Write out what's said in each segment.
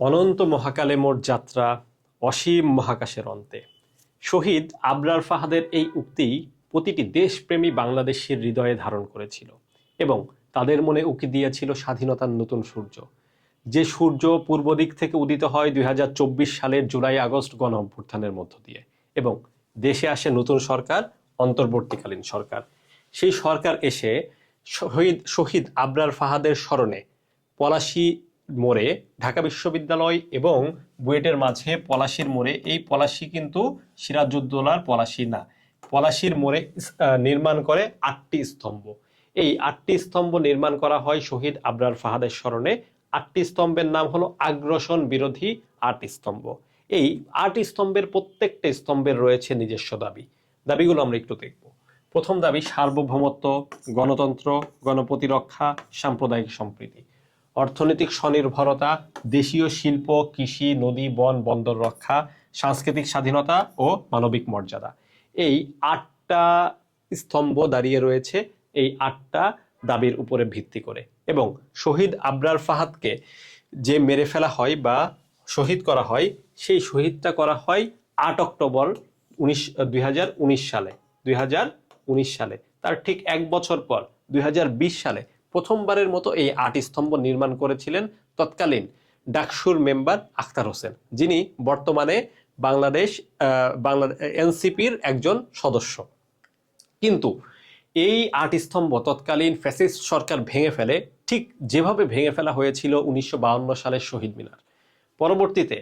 অনন্ত মহাকালে মোর যাত্রা অসীম মহাকাশের অন্তে। শহীদ আবরার ফাহাদের এই উক্তি প্রতিটি দেশপ্রেমী বাংলাদেশের হৃদয়ে ধারণ করেছিল এবং তাদের মনে উকি দিয়েছিল স্বাধীনতার নতুন সূর্য। যে সূর্য পূর্ব দিক থেকে উদিত হয় দুই হাজার চব্বিশ সালের জুলাই আগস্ট গণ অভ্যুত্থানের মধ্য দিয়ে এবং দেশে আসে নতুন সরকার, অন্তর্বর্তীকালীন সরকার। সেই সরকার এসে শহীদ শহীদ আবরার ফাহাদের স্মরণে পলাশী মোড়ে ঢাকা বিশ্ববিদ্যালয় এবং বুয়েটের মাঝে পলাশীর মোড়ে। এই পলাশী কিন্তু সিরাজউদ্দৌলার পলাশী না। পলাশীর মোড়ে নির্মাণ করে আটটি স্তম্ভ। এই আটটি স্তম্ভ নির্মাণ করা হয় শহীদ আবরার ফাহাদের স্মরণে। আটটি স্তম্ভের নাম হলো আগ্রাসন বিরোধী আট স্তম্ভ। এই আট স্তম্ভের প্রত্যেকটা স্তম্ভের রয়েছে নিজস্ব দাবি। দাবিগুলো আমরা একটু দেখব। প্রথম দাবি, সার্বভৌমত্ব, গণতন্ত্র, গণপ্রতিরক্ষা, সাম্প্রদায়িক সম্প্রীতি। অর্থনৈতিক স্বনির্ভরতা, দেশীয় শিল্প, কৃষি, নদী, বন, বন্দর রক্ষা, সাংস্কৃতিক স্বাধীনতা ও মানবিক মর্যাদা। এই আটটা স্তম্ভ দাঁড়িয়ে রয়েছে এই আটটা দাবির উপরে ভিত্তি করে। এবং শহীদ আবরার ফাহাদকে যে মেরে ফেলা হয় বা শহীদ করা হয়, সেই শহীদটা করা হয় আট অক্টোবর উনিশ, দুই সালে। দুই হাজার উনিশ সালে। তার ঠিক এক বছর পর, দুই হাজার বিশ সালে প্রথমবারের মতো এই আট স্তম্ভ নির্মাণ করেছিলেন তৎকালীন ডাকসুর মেম্বার আখতার হোসেন, যিনি বর্তমানে বাংলাদেশ বাংলা, এনসিপির একজন সদস্য। কিন্তু এই আট স্তম্ভ তৎকালীন ফ্যাসিস্ট সরকার ভেঙে ফেলে, ঠিক যেভাবে ভেঙে ফেলা হয়েছিল উনিশশো সালের শহীদ মিনার। পরবর্তীতে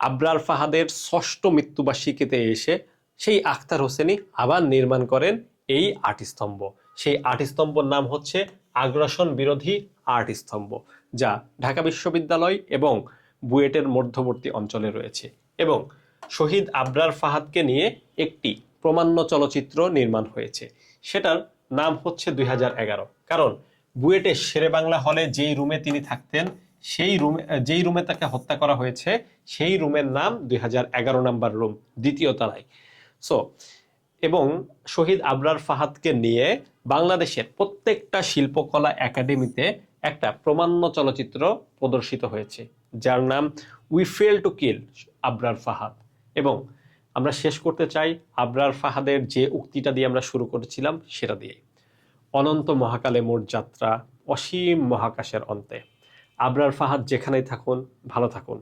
আবরার ফাহাদের ষষ্ঠ মৃত্যুবার্ষিকীতে এসে সেই আখতার হোসেনই আবার নির্মাণ করেন এই আট স্তম্ভ সেই আট স্তম্ভর নাম হচ্ছে আগ্রাসন বিরোধী আট স্তম্ভ, যা ঢাকা বিশ্ববিদ্যালয় এবং বুয়েটের মধ্যবর্তী অঞ্চলে রয়েছে এবং শহীদ আবরার ফাহাদকে নিয়ে একটি প্রমাণ্য চলচ্চিত্র নির্মাণ হয়েছে। সেটার নাম হচ্ছে দুই হাজার এগারো, কারণ বুয়েটের শেরে বাংলা হলে যেই রুমে তিনি থাকতেন, সেই রুমে, যেই রুমে তাকে হত্যা করা হয়েছে, সেই রুমের নাম দুই হাজার এগারো নাম্বার রুম, দ্বিতীয় তলায়। সো এবং শহীদ আবরার ফাহাদকে নিয়ে বাংলাদেশের প্রত্যেকটা শিল্পকলা একাডেমিতে একটা প্রমাণ্য চলচ্চিত্র প্রদর্শিত হয়েছে, যার নাম we fail to kill Abrar Fahad. এবং আমরা শেষ করতে চাই আবরার ফাহাদের যে উক্তিটা দিয়ে আমরা শুরু করেছিলাম সেটা দিয়ে অনন্ত মহাকালে মোর যাত্রা অসীম মহাকাশের অন্তে। আবরার ফাহাদ যেখানেই থাকুন, ভালো থাকুন।